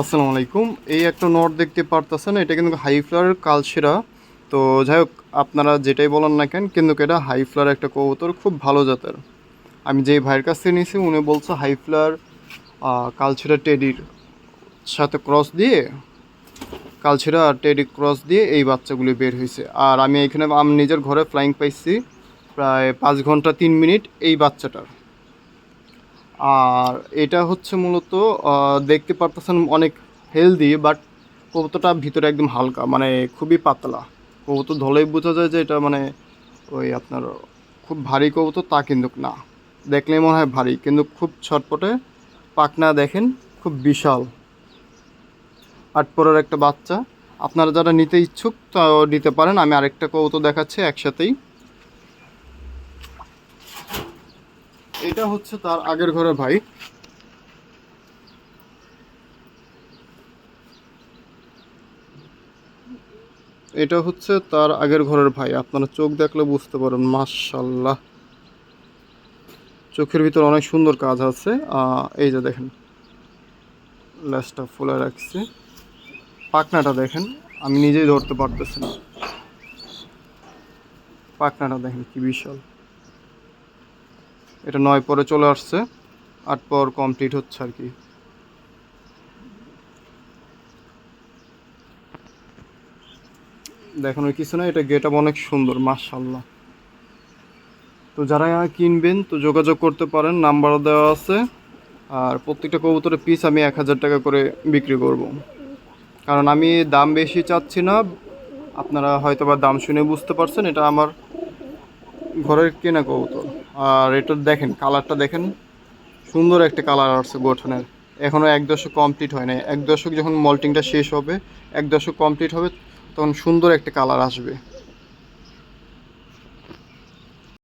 আসসালামু আলাইকুম। এই একটা নট দেখতে পারতেছেন, এটা কিন্তু হাই ফ্লাওয়ার কালশিরা। তো যাই হোক, আপনারা যেটাই বলেন না কেন, কিন্তু এটা হাই ফ্লাওয়ার একটা কবুতর, খুব ভালো জাতের। আমি যেই ভাইয়ের কাছ থেকে নিয়েছি, উনি বলছে হাই ফ্লাওয়ার কালশিরা টেডির সাথে ক্রস দিয়ে, কালশিরা আর টেডি ক্রস দিয়ে এই বাচ্চাগুলি বের হয়েছে। আর আমি এখানে, আমি নিজের ঘরে ফ্লাইং পাইছি, প্রায় পাঁচ ঘণ্টা তিন মিনিট এই বাচ্চাটার। আর এটা হচ্ছে মূলত দেখতে পারতেছেন অনেক হেলদি বাট কবুতরটা ভিতরে একদম হালকা মানে খুবই পাতলা। কবুতর ধলেই বোঝা যায় যে এটা মানে ওই আপনার খুব ভারী কবুতর, তা কিন্তু না। দেখলেই মনে হয় ভারী, কিন্তু খুব ছটপটে পাকনা দেখেন, খুব বিশাল। আটপরের একটা বাচ্চা। আপনারা যারা নিতে ইচ্ছুক তা নিতে পারেন। আমি আরেকটা কবুতর দেখাচ্ছি একসাথেই। এটা হচ্ছে তার আগের ঘরের ভাই। এটা হচ্ছে তার আগের ঘরের ভাই। আপনারা চোখ দেখলে বুঝতে পারেন মাশাল্লাহ চোখের ভিতর অনেক সুন্দর কাজ আছে। এই যে দেখেন, লেসটা ফুলে রাখছে। পাখনাটা দেখেন, আমি নিজেই ধরতে পারতেছি না। পাখনাটা দেখেন কি বিশাল। এটা নয় পরে চলে আসছে, আট পর কমপ্লিট হচ্ছে আর কি। দেখানোর কিছু না এটা গেট অনেক সুন্দর মাশাল্লাহ তো যারা কিনবেন, তো যোগাযোগ করতে পারেন, নাম্বারও দেওয়া আছে। আর প্রত্যেকটা কবুতরের পিস আমি এক হাজার টাকা করে বিক্রি করব। কারণ আমি দাম বেশি চাচ্ছি না, আপনারা হয়তো বা দাম শুনে বুঝতে পারছেন, এটা আমার ঘরের কেনা কবুতর। আর এটা দেখেন কালারটা দেখেন। সুন্দর একটা কালার আসছে গঠনের। এখনও এক দশক কমপ্লিট হয় নাই। এক দশক যখন মল্টিংটা শেষ হবে, এক দশক কমপ্লিট হবে, তখন সুন্দর একটা কালার আসবে।